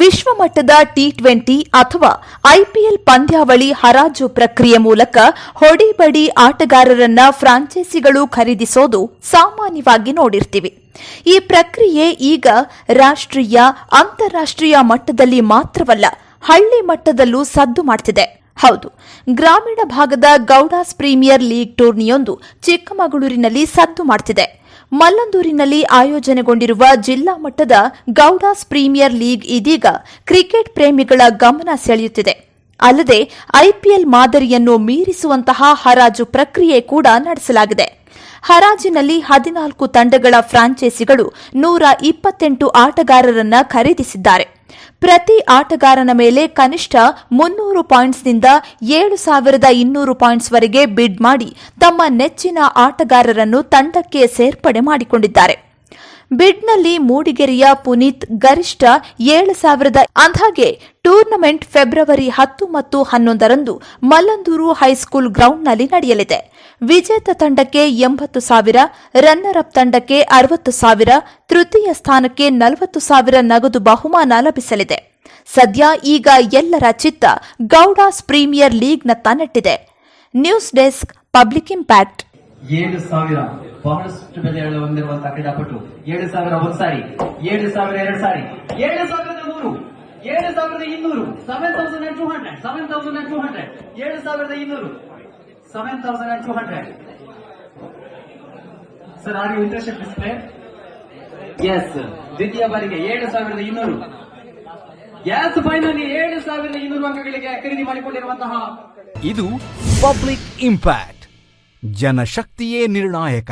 ವಿಶ್ವಮಟ್ಟದ T twenty ಅಥವಾ IPL ಪಂದ್ಯಾವಳಿ ಹರಾಜು ಪ್ರಕ್ರಿಯೆ ಮೂಲಕ ಹೊಡಿಬಡಿ ಆಟಗಾರರನ್ನ ಫ್ರಾಂಚೈಸಿಗಳು ಖರೀದಿಸೋದು ಸಾಮಾನ್ಯವಾಗಿ ನೋಡಿರ್ತೀವಿ. ಈ ಪ್ರಕ್ರಿಯೆ ಈಗ ರಾಷ್ಟ್ರೀಯ, ಅಂತಾರಾಷ್ಟ್ರೀಯ ಮಟ್ಟದಲ್ಲಿ ಮಾತ್ರವಲ್ಲ, ಹಳ್ಳಿ ಮಟ್ಟದಲ್ಲೂ ಸದ್ದು ಮಾಡ್ತಿದೆ. ಹೌದು. ಗ್ರಾಮೀಣ ಭಾಗದ ಗೌಡಾಸ್ ಪ್ರೀಮಿಯರ್ ಲೀಗ್ ಟೂರ್ನಿಯೊಂದು ಚಿಕ್ಕಮಗಳೂರಿನಲ್ಲಿ ಸದ್ದು ಮಾಡ್ತಿದೆ. ಮಲ್ಲಂದೂರಿನಲ್ಲಿ ಆಯೋಜನೆಗೊಂಡಿರುವ ಜಿಲ್ಲಾ ಮಟ್ಟದ ಗೌಡಾಸ್ ಪ್ರೀಮಿಯರ್ ಲೀಗ್ ಇದೀಗ ಕ್ರಿಕೆಟ್ ಪ್ರೇಮಿಗಳ ಗಮನ ಸೆಳೆಯುತ್ತಿದೆ. ಅಲ್ಲದೆ ಐಪಿಎಲ್ ಮಾದರಿಯನ್ನು ಮೀರಿಸುವಂತಹ ಹರಾಜು ಪ್ರಕ್ರಿಯೆ ಕೂಡ ನಡೆಸಲಾಗಿದೆ. ಹರಾಜಿನಲ್ಲಿ ಹದಿನಾಲ್ಕು ತಂಡಗಳ ಫ್ರಾಂಚೈಸಿಗಳು ನೂರ ಇಪ್ಪತ್ತೆಂಟು ಆಟಗಾರರನ್ನು ಖರೀದಿಸಿದ್ದಾರೆ. ಪ್ರತಿ ಆಟಗಾರನ ಮೇಲೆ ಕನಿಷ್ಠ ಮುನ್ನೂರು ಪಾಯಿಂಟ್ಸ್ನಿಂದ ಏಳು ಸಾವಿರದ ಇನ್ನೂರು ಪಾಯಿಂಟ್ಸ್ವರೆಗೆ ಬಿಡ್ ಮಾಡಿ ತಮ್ಮ ನೆಚ್ಚಿನ ಆಟಗಾರರನ್ನು ತಂಡಕ್ಕೆ ಸೇರ್ಪಡೆ ಮಾಡಿಕೊಂಡಿದ್ದಾರೆ. ಬಿಡ್ನಲ್ಲಿ ಮೂಡಿಗೆರೆಯ ಪುನೀತ್ ಗರಿಷ್ಠ ಏಳು ಸಾವಿರದ ಅಂದ್ಹಾಗೆ ಟೂರ್ನಮೆಂಟ್ ಫೆಬ್ರವರಿ ಹತ್ತು ಮತ್ತು ಹನ್ನೊಂದರಂದು ಮಲ್ಲಂದೂರು ಹೈಸ್ಕೂಲ್ ಗ್ರೌಂಡ್ನಲ್ಲಿ ನಡೆಯಲಿದೆ. ವಿಜೇತ ತಂಡಕ್ಕೆ ಎಂಬತ್ತು ಸಾವಿರ ರನ್ನರ್ ಅಪ್ ತಂಡಕ್ಕೆ ಅರವತ್ತು ಸಾವಿರ, ತೃತೀಯ ಸ್ಥಾನಕ್ಕೆ ನಲವತ್ತು ಸಾವಿರ ನಗದು ಬಹುಮಾನ ಲಭಿಸಲಿದೆ. ಸದ್ಯ ಈಗ ಎಲ್ಲರ ಚಿತ್ತ ಗೌಡಾಸ್ ಪ್ರೀಮಿಯರ್ ಲೀಗ್ನತ್ತ ನೆಟ್ಟಿದೆ. News desk public impact. ಏಳು ಸಾವಿರ ಬಹಳಷ್ಟು ಬೆಲೆ ಹೊಂದಿರುವಂತಹ ಕ್ರೀಡಾಪಟು ಏಳು ಸಾವಿರ ಒಂದ್ ಸಾರಿ ಏಳು ಸಾವಿರ ಎರಡು ಸಾರಿ ಏಳು ಸಾವಿರದ ನೂರು ಏಳು ಸಾವಿರದ ಇನ್ನೂರು seven thousand and two hundred seven thousand and two hundred ಏಳು ಸಾವಿರದ ಇನ್ನೂರು seven thousand and two hundred sir are you interested displays ದ್ವಿತೀಯ ಬಾರಿಗೆ ಏಳು ಸಾವಿರದ ಇನ್ನೂರು ಎಸ್ ಫೈನಲಿ ಏಳು ಸಾವಿರದ ಇನ್ನೂರು ಅಂಕಗಳಿಗೆ ಖರೀದಿ ಮಾಡಿಕೊಂಡಿರುವಂತಹ ಇದು ಪಬ್ಲಿಕ್ ಇಂಪ್ಯಾಕ್ಟ್ ಜನಶಕ್ತಿಯೇ ನಿರ್ಣಾಯಕ